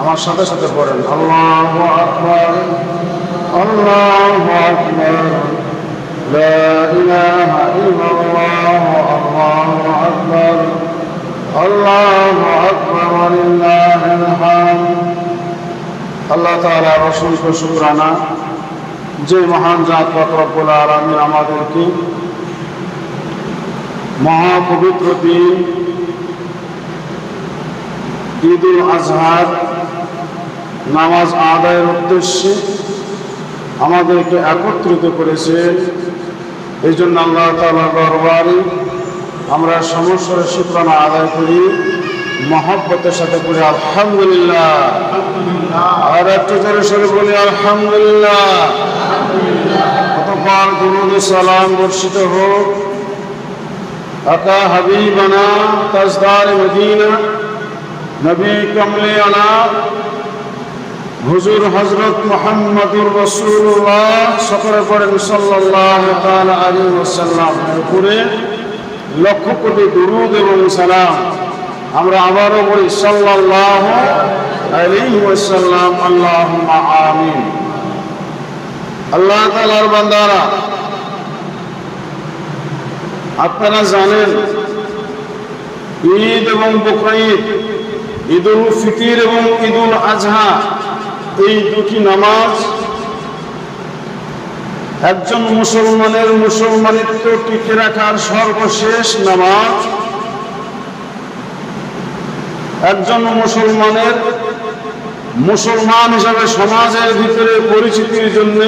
আমার সাথে সাথে পড়েন। আল্লাহ আকবর আল্লাহ আকবর لا إله إلا الله الله أكبر الله أكبر ولله الحمد আল্লাহ তাআলার অসংখ্য শুকরানা যে মহান জাত রব্বুল আলামিন আমাদেরকে মহাপবিত্র দিন ঈদ উল আজহার নামাজ আদায়ের উদ্দেশ্যে আমাদেরকে একত্রিত করেছেন এই জন্য আল্লাহ তাআলার দরবারে আমরা সমস্ত শুকরানা আদায় করি মহব্বতের সাথে করি আলহামদুলিল্লাহ। আর একটু জোরে সরে বলি আলহামদুলিল্লাহ। কতবার দুরুদ সালাম বর্ষিত হোক। আকা হাবিবানা তাজদার মদিনা নবী কমলে আনা হুজুর হজরত মোহাম্মদুর রসুল্লাহ সকলে পড়েন সাল্লাহ আলাইহি ওয়াসাল্লাম উপরে লক্ষ কোটি দুরুদ এবং সালাম। আমরা আবারও বলি সাল্লাহ আলাইহি ওয়াসাল্লাম, আল্লাহুম্মা আমিন। আল্লাহ তাআলার বান্দারা, আপনারা জানেন, ঈদ এবং বকঈদ ঈদুল ফিতির এবং ঈদুল আজহা এই দুটি নামাজ একজন মুসলমানের মুসলমানিত্ব টিকে রাখার সর্বশেষ নামাজ। একজন মুসলমানের মুসলমান হিসাবে সমাজের ভিতরে পরিচিতির জন্য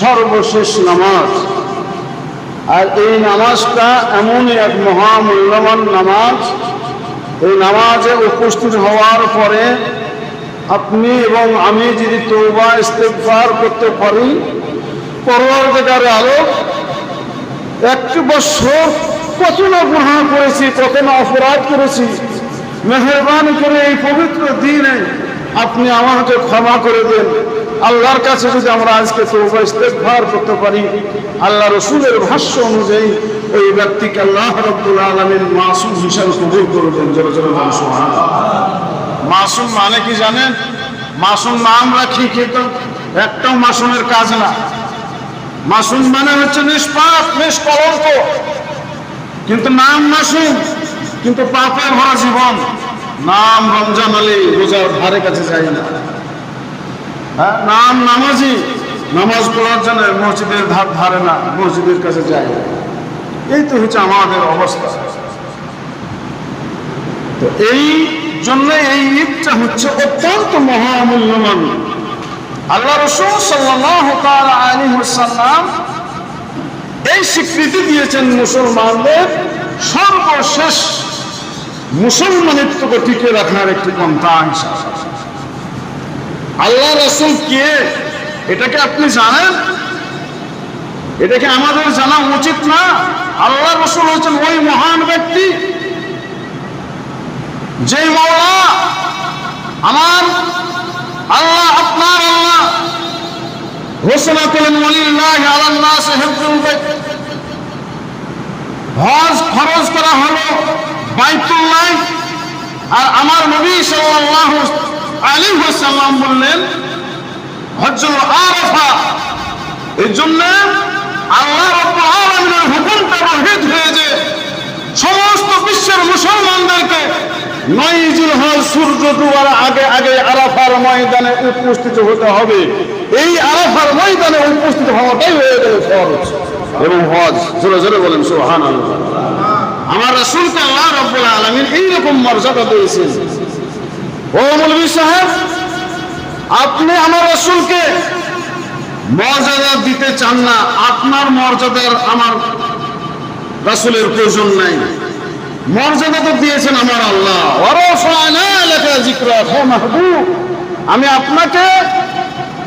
সর্বশেষ নামাজ। আর এই নামাজটা এমনই এক মহামূল্যবান নামাজ। এই নামাজে উপস্থিত হওয়ার পরে আপনি এবং আমি যদি তৌবা ইস্তেকবার করতে পারি পরবর্তীকারে আলো একটি বছর কত না করেছি, কত না অপরাধ করেছি, মেহরবানি করে এই পবিত্র দিনে আপনি আমাকে ক্ষমা করে দেন। আল্লাহর কাছে যদি আমরা আজকে তৌবা ইস্তেকবার করতে পারি, আল্লাহ রসুলের ভাষ্য অনুযায়ী ওই ব্যক্তিকে আল্লাহ রব্বুল আলমীর মাসুম হিসাবে কবুল করবেন জোরে নাম মাসুম মানে কি জানেন? মাসুম নাম রাখি কিন্তু একটাও মাসুমের কাজ না। মাসুম মানে হচ্ছে নিষ্পাপ, নিষ্কলঙ্ক। কিন্তু নাম মাসুম, কিন্তু পাপে ভরা জীবন। নাম রমজান আলী রোজার ধারে কাছে যায় না। হ্যাঁ নাম নামাজি, নামাজ পড়ার জন্য মসজিদের ধার ধারে না, মসজিদের কাছে যায় না। এই তো হচ্ছে আমাদের অবস্থা। তো এই জন্য এই ঈদটা হচ্ছে অত্যন্ত মহামূল্যবান। আল্লাহ রসুল সাল্লাহ আলী সাল্লাম এই স্বীকৃতি দিয়েছেন মুসলমানদের সর্বশেষ মুসলমানিত্বকে টিকে রাখার একটি পন্থা আল্লাহ রসুল কে? এটাকে আপনি জানেন? এটাকে আমাদের জানা উচিত না। আল্লাহ রসুল হচ্ছেন ওই মহান ব্যক্তি যে মাওলা আমার আল্লাহ, আপনার আল্লাহ ঘোষণা আলাল্লাহ হিজ্জুল বাইত হজ ফরজ করা হলো বাইতুল্লাহ। আর আমার নবী সাল্লাল্লাহু আলাইহি ওয়াসাল্লাম বললেন, হজ্জুল আরাফা। এই জন্য আল্লাহ হুকুমটা রহিত হয়ে যে সমস্ত বিশ্বের মুসলমানদেরকে নয় জিলহজ সূর্য ডুবার আগে আগে আরাফার ময়দানে উপস্থিত হতে হবে। এই আরাফার ময়দানে উপস্থিত হওয়াটাই হয়ে গেল ফরজ। এবং হজ, জোরে জোরে বলেন, সুবহানাল্লাহ। আমার রাসূলকে আল্লাহ রাব্বুল আলামিন এইরকম মর্যাদা দিয়েছেন। ও মৌলভী সাহেব, আপনি আমার রাসূলকে মর্যাদা দিতে চান না। আপনার মর্যাদার আমার রাসূলের প্রয়োজন নাই। মর্যাদা তো দিয়েছেন আমার আল্লাহ। আমি আপনাকে,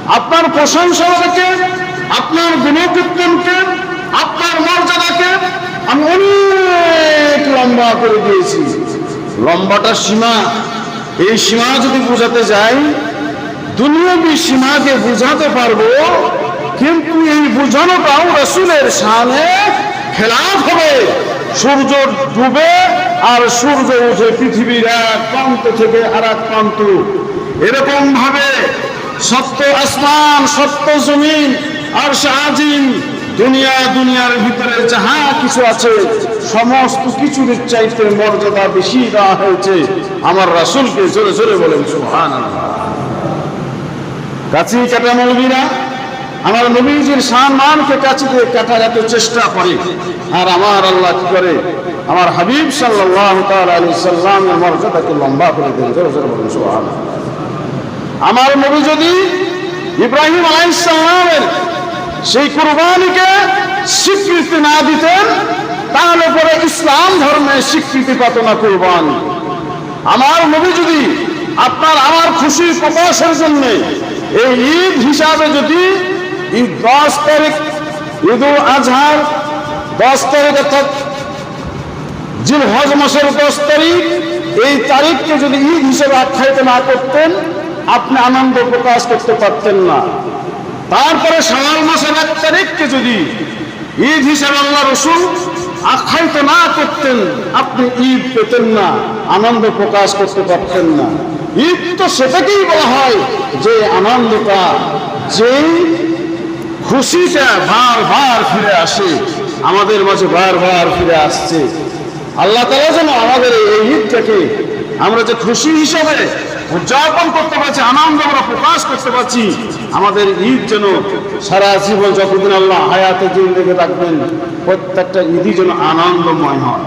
আপনার প্রশংসাকে আপনার গুণকীর্তনকে, আপনার মর্যাদাকে আমি অনেক লম্বা করে দিয়েছি। লম্বাটা সীমা। এই সীমা যদি বোঝাতে যাই, দুনিয়াবী সীমাকে বোঝাতে পারব, কিন্তু এই বোঝানোটাও রসুলের সামনে খেলাফ হবে। সূর্য ডুবে আর সূর্য উঠে পৃথিবীর এক প্রান্ত থেকে আর এক প্রান্ত। এরকম ভাবে সত্য আসমান সত্য জমিন আর আজিম দুনিয়া, দুনিয়ার ভিতরে যাহা কিছু আছে, সমস্ত কিছুর চাইতে মর্যাদা বেশি দেওয়া হয়েছে। আমার রাসূলকে জোরে জোরে বলেন, সুবহানাল্লাহ। কাছি কাটা মৌলবীরা আমার নবীজির সম্মানকে কাছে দিয়ে কাটার এত চেষ্টা করে। আর আমার আল্লাহ কি করে? আমার হাবিব আলাইহি সাল্লামের মর্যাদাকে লম্বা করে আমার নবী যদি ইব্রাহিম আলাইহিস সালামের সেই কুরবানিকে স্বীকৃতি না দিতেন, তাহলে পরে ইসলাম ধর্মে স্বীকৃতি পেত না কুরবানি। আমার নবী যদি আপনার আমার খুশি প্রকাশের জন্য এই ঈদ হিসাবে যদি দশ তারিখ ঈদ উল আজহার, দশ তারিখ অর্থাৎ জিল হজ মাসের দশ তারিখ, এই তারিখকে যদি ঈদ হিসেবে আখ্যায়িত না করতেন, আপনি আনন্দ প্রকাশ করতে পারতেন না। তারপরে শাওয়াল মাসের এক তারিখকে যদি ঈদ হিসেবে আল্লাহ রসুল আখ্যায়িত না করতেন, আপনি ঈদ পেতেন না, আনন্দ প্রকাশ করতে পারতেন না। ঈদ তো সেটাকেই বলা হয় যে আনন্দটা, যেই খুশিটা বার বার ফিরে আসে। আমাদের মাঝে বার বার ফিরে আসছে। আল্লাহ তালা যেন আমাদের এই ঈদটাকে আমরা যে খুশি হিসাবে উদযাপন করতে পারছি, আনন্দ আমরা প্রকাশ করতে পারছি, আমাদের ঈদ যেন সারা জীবন যতদিন আল্লাহ হায়াতে দিন রেখে রাখবেন, প্রত্যেকটা ঈদই যেন আনন্দময় হয়।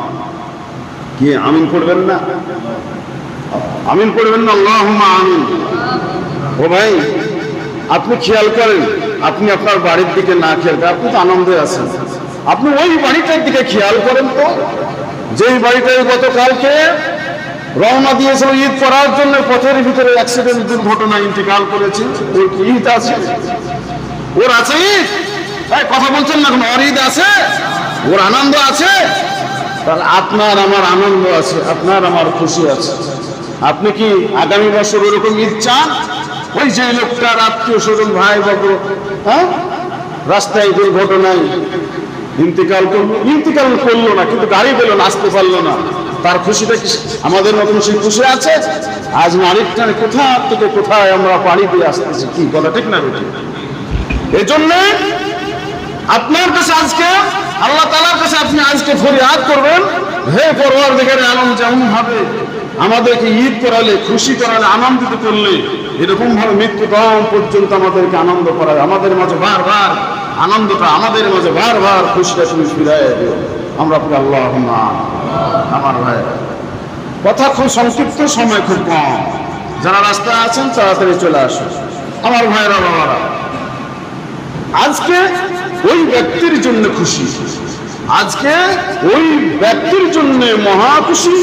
কি, আমিন করবেন না? আমিন করবেন না? আল্লাহ আমিন। ও ভাই, আপনি খেয়াল করেন আপনি আপনার বাড়ির দিকে না করেন আপনি তো আনন্দে আছেন। আপনি ওই বাড়িটার দিকে খেয়াল করেন তো। যেই বাড়িটায় গতকালকে রওনা দিয়েছিল ঈদ করার জন্য, পথের ভিতরে অ্যাক্সিডেন্ট দুর্ঘটনা ইন্তেকাল করেছে। ওর কি ঈদ আছে? ওর আছে ঈদ? কথা বলছেন না এখন ওর ঈদ আছে? ওর আনন্দ আছে? তাহলে আপনার আমার আনন্দ আছে, আপনার আমার খুশি আছে। আপনি কি আগামী বছর ওরকম ঈদ চান? ওই যে লোকটার আত্মীয় স্বজন ভাই বাবু হ্যাঁ? রাস্তায় দুর্ঘটনায় ইন্তেকাল করল। ইন্তেকাল করল না, কিন্তু গাড়ি পেল না, আসতে পারল না। তার খুশিটা কি? আমাদের মতন সেই খুশি আছে? আজ নারীটা কোথা থেকে কোথায় আমরা পানি দিয়ে আসতেছি? কি কথা, ঠিক না বেটি এই জন্য আপনার কাছে আজকে, আল্লাহ তালার কাছে আপনি আজকে ফরিয়াদ করবেন, হে পরওয়ার দেখে আলম যেমন ভাবে আমাদেরকে ঈদ করালে, খুশি করালে, আনন্দিত করলে এরকম ভাবে মৃত্যু দম পর্যন্ত আমাদেরকে আনন্দ করাবে। আমাদের মাঝে বারবার আনন্দটা আমাদের মাঝে বারবার খুশিটা তুমি ফিরাই দিও। আমরা আল্লাহ আমার ভাই। কথা খুব সংক্ষিপ্ত, সময় খুব কম। যারা রাস্তায় আছেন, তাড়াতাড়ি চলে আসুন। আমার ভাইরা বাবারা, আজকে ওই ব্যক্তির জন্য খুশি। আজকে ওই ব্যক্তির জন্য মহা খুশি।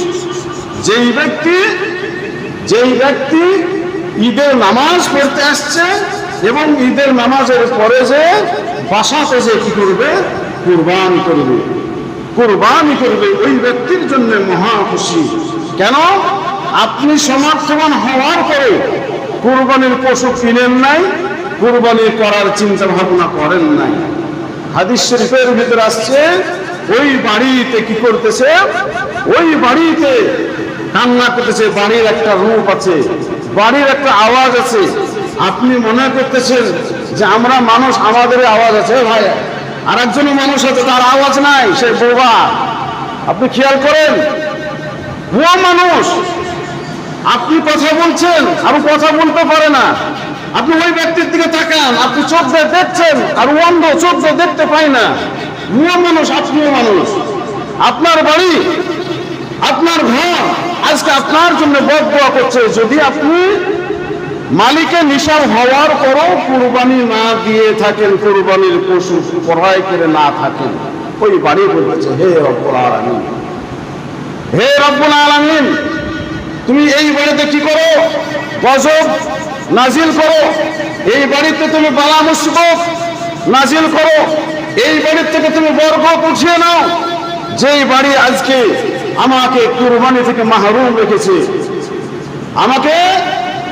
যেই ব্যক্তি যেই ব্যক্তি ঈদের নামাজ পড়তে আসছে এবং ঈদের নামাজের পরে যে বাসাতে যে কি করবে? কুরবান করবে। কুরবানি করবে ওই ব্যক্তির জন্য মহা খুশি। কেন? আপনি সমর্থবান হওয়ার পরে কুরবানির পশু কিনেন নাই, কুরবানি করার চিন্তা ভাবনা করেন নাই। হাদিস শরীফের ভিতরে আসছে, ওই বাড়িতে কি করতেছে? ওই বাড়িতে কান্না করতেছে, বাড়ির একটা রূপ আছে। বাড়ির একটা আওয়াজ আছে। আপনি মনে করতেছেন যে আমরা মানুষ আমাদের আওয়াজ আছে। ভাই আর একজনও মানুষ আছে, তার আওয়াজ নাই, সে বোবা। আপনি খেয়াল করেন? ভুয়া মানুষ। আপনি কথা বলছেন, আর কথা বলতে পারে না। আপনি ওই ব্যক্তির দিকে তাকান, আপনি চোখ দিয়ে দেখছেন, আর অন্ধ চোখ দিয়ে দেখতে পায় না। ভুয়া মানুষ, আপনিও মানুষ। আপনার বাড়ি, আপনার ঘর আজকে আপনার জন্য বদ দোয়া করছে, যদি আপনি মালিকের নিশার হওয়ার পরও কুরবানি না দিয়ে থাকেন, কুরবানির পশু ক্রয় করে না থাকেন, ওই বাড়ি বলছে, হে রব্বুল আলামিন। হে রব্বুল আলামিন, তুমি এই বাড়িতে কি করো? গজব নাজিল করো। এই বাড়িতে তুমি বালা মুসিবত নাজিল করো। এই বাড়ির থেকে তুমি বর্গ উঠিয়ে নাও। যেই বাড়ি আজকে আমাকে কুরবানি থেকে মাহরুম রেখেছে। আমাকে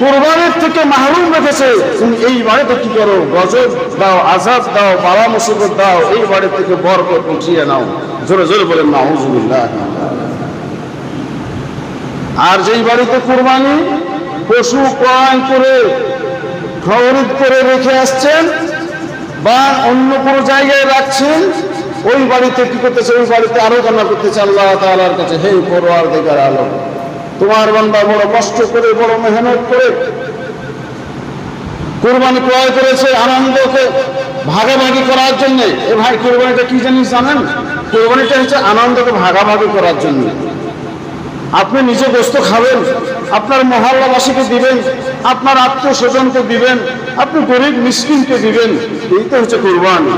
কোরবানির থেকে মাহরুম রেখেছে। তুমি এই বাড়িতে কি করো? গজব দাও আজাদ দাও বাবা মুসিবত দাও, এই বাড়ি থেকে বরকত উঠিয়ে নাও। জোরে জোরে বলেন, নাউজুবিল্লাহ। আর যেই বাড়িতে কোরবানি পশু ক্রয় করে খরিদ করে রেখে আসছেন বা অন্য কোনো জায়গায় রাখছেন ওই বাড়িতে কি করতেছে? ওই বাড়িতে আরও কান্না করতেছে আল্লাহ তালার কাছে, হে পরোয়ার দেখার আলো তোমার বান্দা বড় কষ্ট করে, বড় মেহনত করে কোরবানি ক্রয় করেছে আনন্দকে ভাগাভাগি করার জন্য। এ ভাই, কোরবানিটা কি জানিস জানেন? কোরবানিটা হচ্ছে আনন্দকে ভাগাভাগি করার জন্য। আপনি নিজে গোস্ত খাবেন, আপনার মহল্লাবাসীকে দিবেন, আপনার আত্মীয় স্বজনকে দিবেন, আপনি গরিব মিসকিনকে দিবেন এই তো হচ্ছে কোরবানি।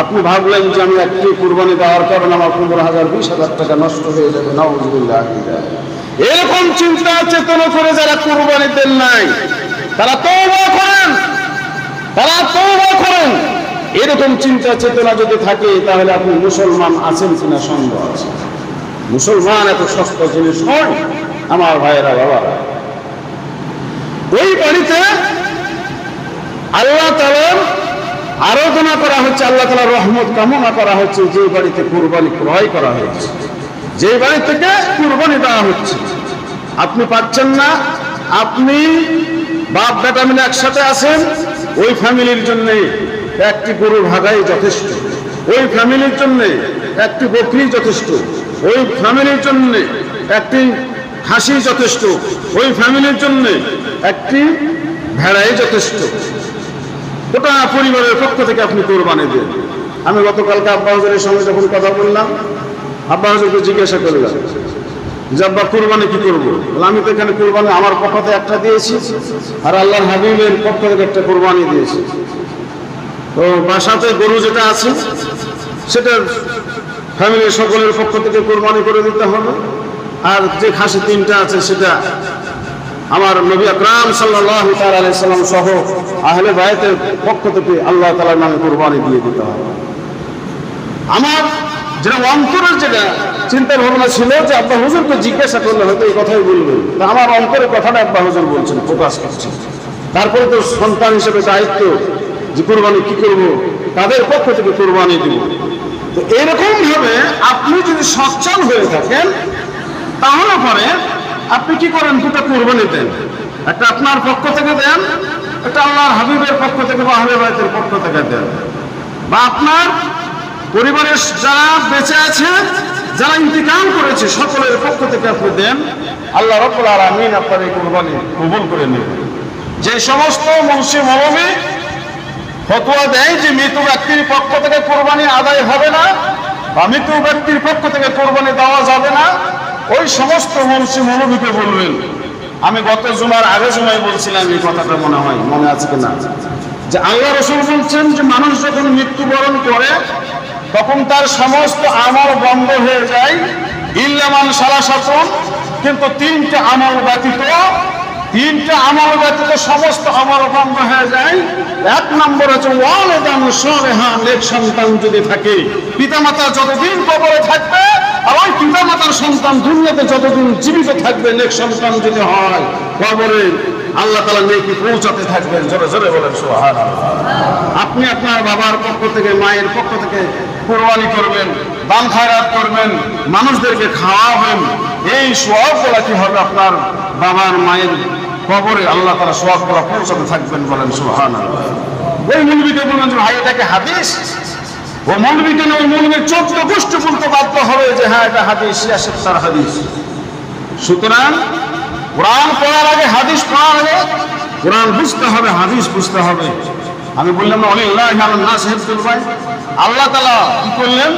আপনি ভাবলেন যে আমি একটি কোরবানি দেওয়ার কারণে আমার পনেরো হাজার, বিশ হাজার টাকা নষ্ট হয়ে যাবে, নাউজুবিল্লাহ। এরকম চিন্তা চেতনা করে যারা কোরবানি দেন নাই। তারা তৌবা করেন, তারা তৌবা করেন। এরকম চিন্তা চেতনা যদি থাকে, তাহলে আপনি মুসলমান আছেন কিনা সন্দেহ আছে। মুসলমান এত সস্তা জিনিস নয় আমার ভাইয়েরা বাবা ওই বাড়িতে আল্লাহ তালার আরাধনা করা হচ্ছে, আল্লাহ তালার রহমত কামনা করা হচ্ছে, যে বাড়িতে কুরবানি ক্রয় করা হয়েছে। যে বাড়ি থেকে কুরবানি দেওয়া হচ্ছে। আপনি পাচ্ছেন না, আপনি বাপ বেটা মিলে একসাথে আছেন, ওই ফ্যামিলির জন্য একটি গরু ভাগাই যথেষ্ট। ওই ফ্যামিলির জন্য একটি বকরি যথেষ্ট। ওই ফ্যামিলির জন্য একটি হাসি যথেষ্ট। ওই ফ্যামিলির জন্য একটি ভেড়াই যথেষ্ট। গোটা পরিবারের পক্ষ থেকে আপনি কোরবানি দেন। আমি গতকালকে আব্বা হজরের সঙ্গে যখন কথা বললাম, আব্বা হজরকে জিজ্ঞাসা করলাম, যে আব্বা, কোরবানি কি করব? আমি তো এখানে কোরবানি আমার পক্ষ থেকে একটা দিয়েছি, আর আল্লাহর হাবিবের পক্ষ থেকে একটা কোরবানি দিয়েছি। তো বাসাতে গরু যেটা আছে, সেটা ফ্যামিলির সকলের পক্ষ থেকে কোরবানি করে দিতে হবে। আর যে খাসি তিনটা আছে, সেটা আমার নবী আকরাম সাল্লাহ সাল্লাম সহ আহলে বায়তের পক্ষ থেকে আল্লাহ তালার নামে কোরবানি দিয়ে দিতে হবে। আমার যেটা অন্তরের যেটা চিন্তা ভাবনা ছিল যে আব্বা হুজুরকে জিজ্ঞাসা করলে হয়তো এই কথাই বলবেন তা আমার অন্তরের কথাটা আব্বা হুজুর বলছেন, প্রকাশ করছেন। তারপরে তো সন্তান হিসেবে দায়িত্ব যে কোরবানি কি করব, তাদের পক্ষ থেকে কোরবানি দিব। তো এরকম ভাবে আপনি যদি সচ্ছল হয়ে থাকেন, তাহলে পরে আপনি কি করেন? দুটো কোরবানি দেন। একটা আপনার পক্ষ থেকে দেন, একটা আল্লাহর হাবিবের পক্ষ থেকে বা বাইতের পক্ষ থেকে দেন। বা আপনার পরিবারের যারা বেঁচে আছে, যারা ইন্তিকাম করেছে, সকলের পক্ষ থেকে আপনি দেন। আল্লাহ রব্বুল আলামিন আপনার এই কোরবানি কবুল করে নেবেন যে সমস্ত মুন্সি মৌলবী ফতোয়া দেয় যে মৃত ব্যক্তির পক্ষ থেকে কোরবানি আদায় হবে না বা মৃত ব্যক্তির পক্ষ থেকে কোরবানি দেওয়া যাবে না। ওই সমস্ত মুন্সি মৌলবীকে বলবেন। আমি গত জুমার আগে জুমায় বলছিলাম এই কথাটা মনে হয়, মনে আছে কিনা? যে আল্লাহ রসুল বলছেন যে মানুষ যখন মৃত্যুবরণ করে, তখন তার সমস্ত আমল বন্ধ হয়ে যায়। ইল্লামান সালাসাতন, কিন্তু তিনটে আমল ব্যতীত তিনটে আমল ব্যতীত সমস্ত আমল বন্ধ হয়ে যায়। এক নম্বর হচ্ছে ওয়ালেদান সলেহা নেক সন্তান যদি থাকে, পিতামাতা যতদিন কবরে থাকবে ওই পিতামাতার সন্তান দুনিয়াতে যতদিন জীবিত থাকবে নেক সন্তান যদি হয়, কবরে আল্লাহ তালা নেকি পৌঁছাতে থাকবেন। জোরে জোরে বলেন সোহান আপনি আপনার বাবার পক্ষ থেকে, মায়ের পক্ষ থেকে কোরবানি করবেন, দান খায়রাত করবেন, মানুষদেরকে খাওয়াবেন, এই সোয়াবগুলা কি হবে আপনার বাবার মায়ের কবরে আল্লাহ তারা সোয়াবগুলা পৌঁছাতে থাকবেন বলেন সোহান ওই মুলবিকে বলবেন যে, ভাই এটাকে হাদিস? ও মৌলবী কেন ওই মৌলবীর চোদ্দ গোষ্ঠী বলতে বাধ্য হবে যে হ্যাঁ এটা হাদিস, ইয়াসের তার হাদিস। সুতরাং কোরআন পড়ার আগে হাদিস পড়ার আগে কোরআন বুঝতে হবে, হাদিস বুঝতে হবে। আমি বললাম না অনেক না সাহেবুল ভাই আল্লাহ তালা কি করলেন?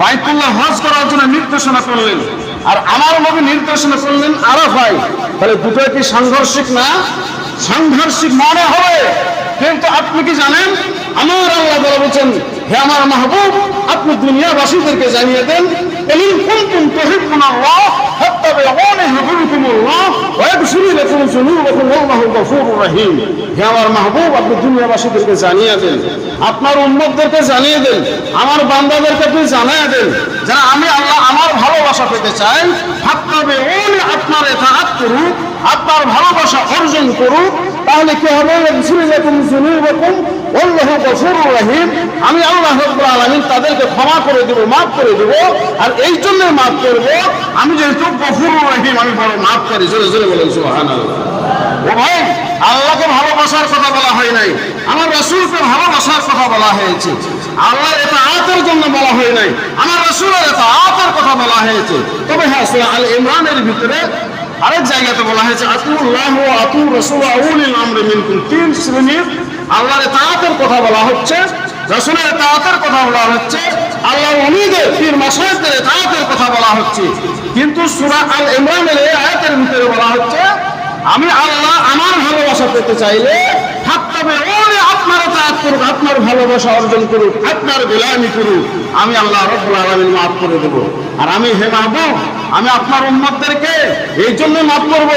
বাইতুল্লাহ হজ করার জন্য নির্দেশনা করলেন। আর আমার নবী নির্দেশনা করলেন আরাফাই তাহলে দুটো কি সাংঘর্ষিক না? সাংঘর্ষিক মনে হবে। কিন্তু আপনি কি জানেন? আমার আল্লাহ বলে বলছেন, হে আমার মাহবুব, আপনি দুনিয়াবাসীদেরকে জানিয়ে দেন, এলিন কুনতুম তুহিব্বুনা আল্লাহ ফাত্তাবিউনি ইউহিব্বুকুমুল্লাহ ওয়া ইয়াগফির লাকুম যুনুবাকুম ওয়াল্লাহু গফুরুর রহিম হে আমার মাহবুব, আপনি দুনিয়াবাসীদেরকে জানিয়ে দেন। আপনার উম্মতদেরকে জানিয়ে দেন। আমার বান্দাদেরকে আপনি জানিয়ে দেন। যারা আমি আল্লাহ আমার ভালোবাসা পেতে চাই ফাত্তাবিউনি আপনার ইতাআত করুক, আপনার ভালোবাসা অর্জন করুক, তাহলে কি হবে? আমি আল্লাহ আলামিন তাদেরকে ক্ষমা করে দেবো, মাফ করে দেবো, আর এই জন্য মাফ করব। আমি যেহেতু গফুরুর রহিম, আমি বড় মাফ করি। জোরে জোরে বলেন আল্লাহকে ভালোবাসার কথা বলা হয় নাই। আমার রসুলকে ভালোবাসার কথা বলা হয়েছে। আল্লাহর এটা আতের জন্য বলা হয় নাই। আমার রসুলের এটা আতের কথা বলা হয়েছে। তবে হ্যাঁ আল ইমরানের ভিতরে আরেক জায়গাতে বলা হয়েছে, আতুল্লাহ ও আতুর রসুল আউলিল আমরে মিনকুম। তিন শ্রেণির আল্লাহর তাআতের কথা বলা হচ্ছে, রসুলের তাআতের কথা বলা হচ্ছে আল্লাহ অলিদের পীর মাসায়েদের তাআতের কথা বলা হচ্ছে। কিন্তু সুরা আল ইমরানের এই আয়াতের ভিতরে বলা হচ্ছে, আমি আল্লাহ আমার ভালোবাসা পেতে চাইলে আপনার তায়াত করুক, আপনার ভালোবাসা অর্জন করুক, আপনার করুক, আমি আল্লাহ রব্বুল আলামিন মাফ করে দেব। আর আমি হে মাহবুব আমি আপনার উম্মতদেরকে এই জন্য মাফ করব।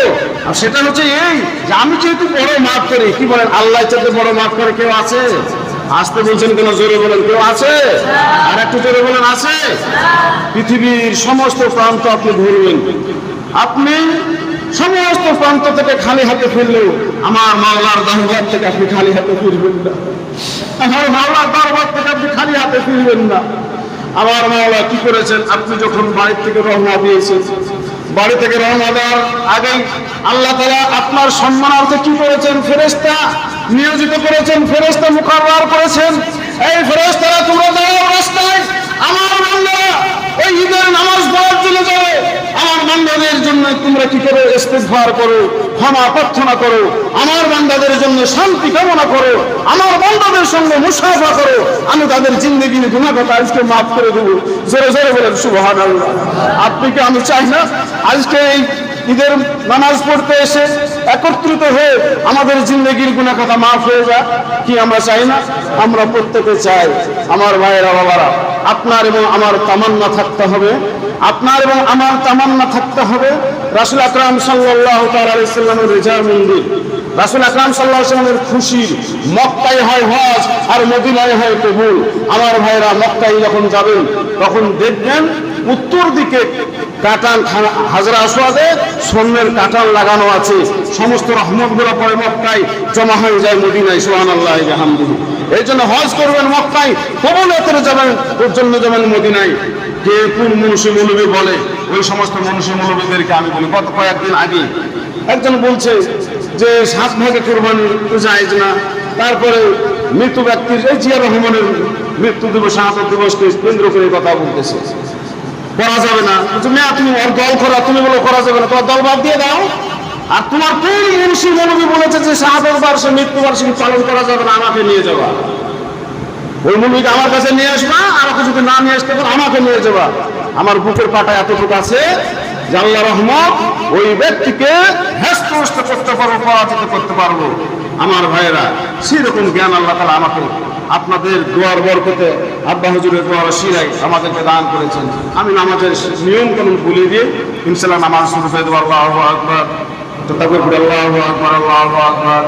আর সেটা হচ্ছে এই যে আমি যেহেতু বড় মাফ করি, কি বলেন? আল্লাহ চাইতে বড় মাফ করে কেউ আছে? আসতে বলছেন কেন জোরে বলেন, কেউ আছে? আর একটু জোরে বলেন, আছে? পৃথিবীর সমস্ত প্রান্ত আপনি ঘুরবেন আপনি সমস্ত প্রান্ত থেকে খালি হাতে ফিরলেও আমার মাওলার দরবার থেকে আপনি খালি হাতে ফিরবেন না। আমার মাওলার দরবার থেকে আপনি খালি হাতে ফিরবেন না। আমার মাওলা কি করেছেন? আপনি যখন বাড়ি থেকে রওনা দিয়েছেন, বাড়ি থেকে রওনা দেওয়ার আগে আল্লাহ তালা আপনার সম্মানার্থে কি করেছেন? ফেরেস্তা নিয়োজিত করেছেন ফেরেস্তা মুখার করেছেন। এই ফেরেস্তারা তোমরা দাঁড়াও রাস্তায় আমার বান্দারা ওই ঈদের নামাজ পড়ার জন্য যাবে আমার বান্দাদের জন্য তোমরা কি করো? ইস্তেগফার করো, ক্ষমা প্রার্থনা করো। আমার বান্দাদের জন্য শান্তি কামনা করো। আমার বান্দাদের সঙ্গে মুসাফা করো। আমি তাদের জিন্দগির কথা আজকে মাফ করে দেবো। জোরে জোরে বলেন সুবহান আপনি কি আমি চাই না? আজকে এই ঈদের নামাজ পড়তে এসে একত্রিত হয়ে আমাদের জিন্দগির গুণা কথা মাফ হয়ে যায় কি আমরা চাই না? আমরা প্রত্যেকে চাই, আমার ভাইয়েরা, বাবারা, আপনার এবং আমার তামান্না থাকতে হবে। আপনার এবং আমার তামান্না থাকতে হবে। রাসুল আকরাম সাল্লাহ তাল্লামের রেজা মন্দির, রাসুল আকরাম সাল্লাহ সাল্লামের খুশির মক্কাই হয় হজ আর মদিনায় হয় কবুল। আমার ভাইরা মক্কাই যখন যাবেন, তখন দেখবেন উত্তর দিকে কাটান হাজরা আসোয়াদে, স্বর্ণের কাটান লাগানো আছে। সমস্ত রহমতগুলো পরে মক্কায় জমা হয়ে যায় মদিনায় সোহান আল্লাহ আহমদুল এই জন্য হজ করবেন মক্কায়, কবুলতের যাবেন ওর জন্য যাবেন মদিনায়। কে কোন মনুষ্য মৌলবী বলে, ওই সমস্ত মনুষ্য মৌলবীদেরকে আমি বলি, গত কয়েকদিন আগে একজন বলছে যে, সাত ভাগে কোরবানি যায় না। তারপরে মৃত্যু ব্যক্তির, এই জিয়া রহমানের মৃত্যু দিবস, শাহাদত দিবসকে কেন্দ্র করে কথা বলতেছে। করা যাবে না। মেয়া, তুমি ওর দল করা, তুমি বলো, করা যাবে না। তোমার দল বাদ দিয়ে দাও। আর তোমার কোন মনীষী মৌলবী বলেছে যে শাহাদত বার্ষে মৃত্যুবার্ষিকী পালন করা যাবে না, আমাকে নিয়ে যাওয়া ওই মৌলবীকে আমার কাছে নিয়ে আসবা ওকে যদি না নিয়ে আসতে পারো, আমাকে নিয়ে যাবা। আমার বুকের পাটা এতটুকু আছে আল্লাহ রহমত, ওই ব্যক্তিকে হস্ত করতে পারব, পরাজিত করতে পারব। আমার ভাইয়েরা, সেরকম জ্ঞান আল্লাহ তালা আমাকে আপনাদের দোয়ার বরকতে আব্বা হুজুরের দোয়ার শিরাই আমাদেরকে দান করেছেন। আমি নামাজের নিয়ম কানুন ভুলে দিয়ে ইনশাল্লাহ নামাজ শুরু করে দেবো আল্লাহ আকবর। তারপর পরে আল্লাহু আকবার আল্লাহু আকবার।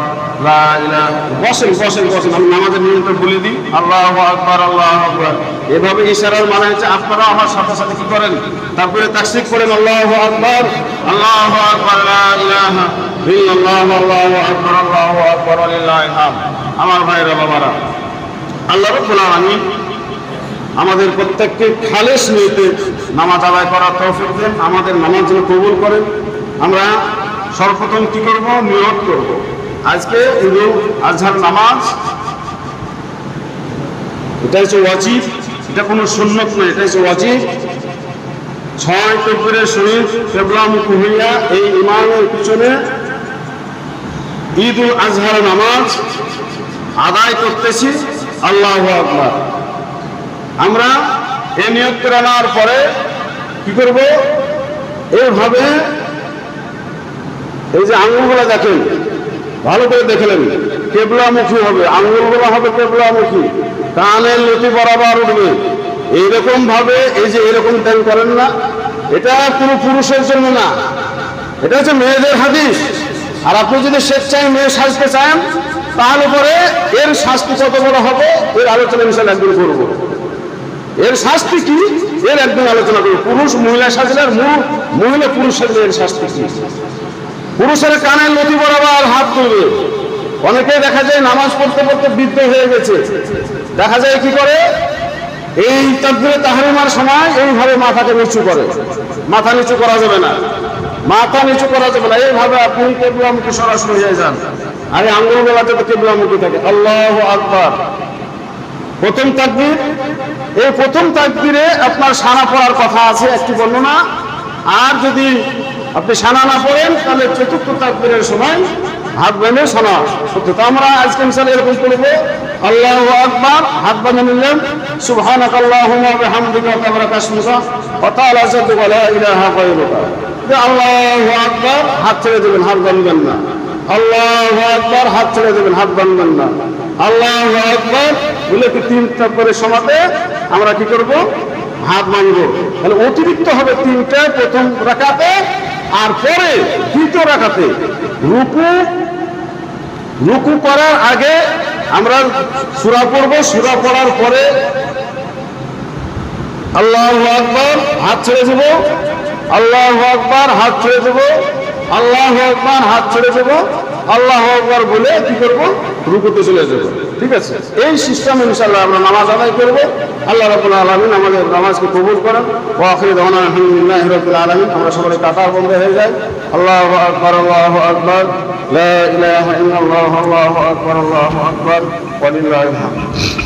বসেন বসেন বসেন। আমি নামাজের নিয়মটা বলে দিই। আল্লাহু আকবার আল্লাহু আকবার। এভাবে ইশারার মানে হচ্ছে আপনারা আমার সাথে সাথে কি করেন? তারপরে তাকসিক করেন আল্লাহ আকবার। আল্লাহু আকবার ইলাহা ইল্লাল্লাহ, আল্লাহু আকবার আল্লাহু আকবার হামদ। আমার ভাইরা, বাবারা আল্লাহ রাব্বুল আলামিন আমাদের প্রত্যেককে খালেস নিয়েতে নামাজ আদায় করার তৌফিক দেন, আমাদের নামাজ যেন কবুল করেন। আমরা সর্বপ্রথম কি করব? নিয়ত করব। আজকে ঈদুল আজহার নামাজ, এটা হচ্ছে ওয়াজিব। এটা কোনো সুন্নত নয়, এটা হচ্ছে ওয়াজিব। ছয় তকবিরের শরীফ কেবলামুখ হইয়া এই ইমামের পিছনে ঈদ উল আজহার নামাজ আদায় করতেছি। আল্লাহ আমরা এ নিয়োগ করে নেওয়ার পরে কি করব? এইভাবে এই যে আঙ্গুলগুলো দেখেন, ভালো করে দেখলেন, কেবলামুখী হবে। আঙ্গুলগুলো হবে কেবলামুখী। কানের লতি বরাবর উঠবে। এইরকম ভাবে এই যে এরকম ধ্যান করেন না, এটা কোনো পুরুষের জন্য না। এটা হচ্ছে মেয়েদের হাদিস। আর আপনি যদি স্বেচ্ছায় মেয়ে সাজতে চান তাহলে উপরে এর শাস্তি কত বড় হবে? এর আলোচনা মিশাল একদিন করব। এর শাস্তি কি? এর একদিন আলোচনা করব। পুরুষ, মহিলা সাজলে আর মহিলা পুরুষ এর শাস্তি কি? পুরুষের কানের লতি বরাবর হাত তুলবে। অনেকে দেখা যায় নামাজ পড়তে পড়তে বৃদ্ধ হয়ে গেছে। দেখা যায় কি করে? এই তাকবিরে তাহারিমার সময় এইভাবে মাথাকে নিচু করে। মাথা নিচু করা যাবে না। মাথা নিচু করা যাবে না। এইভাবে আপনি কেবলামুখী সরাসরি হয়ে যান। আর এই আঙ্গুলগুলা যাতে কেবলামুখী থাকে। আল্লাহ আকবর। প্রথম তাকবির, এই প্রথম তাকবিরে আপনার সানা পড়ার কথা আছে, একটি বর্ণনা। আর যদি আপনি সানা না পড়েন, তাহলে চতুর্থ তাকবিরের সময় হাত বেঁধে শোনা সত্য তো আমরা আজকে মিশালে এরকম করব। আল্লাহ আকবার, হাত বেঁধে নিলেন। সুবহানাক আল্লাহুম্মা বিহামদিকা তাবারাকা ইসমুকা ওয়া তাআলা জাদ্দুকা লা ইলাহা গায়রুকা। আল্লাহু আকবার, হাত ছেড়ে দেবেন, হাত বাঁধবেন না। আল্লাহু আকবার, হাত ছেড়ে দেবেন, হাত বাঁধবেন না। আল্লাহু আকবার, বলে কি তিন তাকবীরের সমাতে আমরা কি করব? হাত বাঁধবো তাহলে অতিরিক্ত হবে তিনটা, প্রথম রাকাতে, আর পরে দ্বিতীয় রাকাতে। রুকু রুকু করার আগে আমরা সুরা পড়ব, সুরা পড়ার পরে আল্লাহ আকবার, হাত ছেড়ে দেব। আল্লাহ আকবার, হাত ছেড়ে দেব। আল্লাহ আকবার, হাত ছেড়ে দেব। আল্লাহ আকবার বলে কি করব? রুকুতে চলে যাব। ঠিক আছে? এই সিস্টেম ইনশাআল্লাহ আমরা নামাজ আদায় করব। আল্লাহ রাব্বুল আলামিন আমাদের নামাজকে কবুল করেন। ওয়া আখিরু আলহামদুলিল্লাহি রাব্বিল আলামিন। আমরা সবাই কাতার বন্ধ হয়ে যাই। আল্লাহু আকবার আল্লাহু আকবার। লা ইলাহা ইল্লাল্লাহ, আল্লাহু আকবার আল্লাহু আকবার। ওয়া লিল্লাহিল হামদ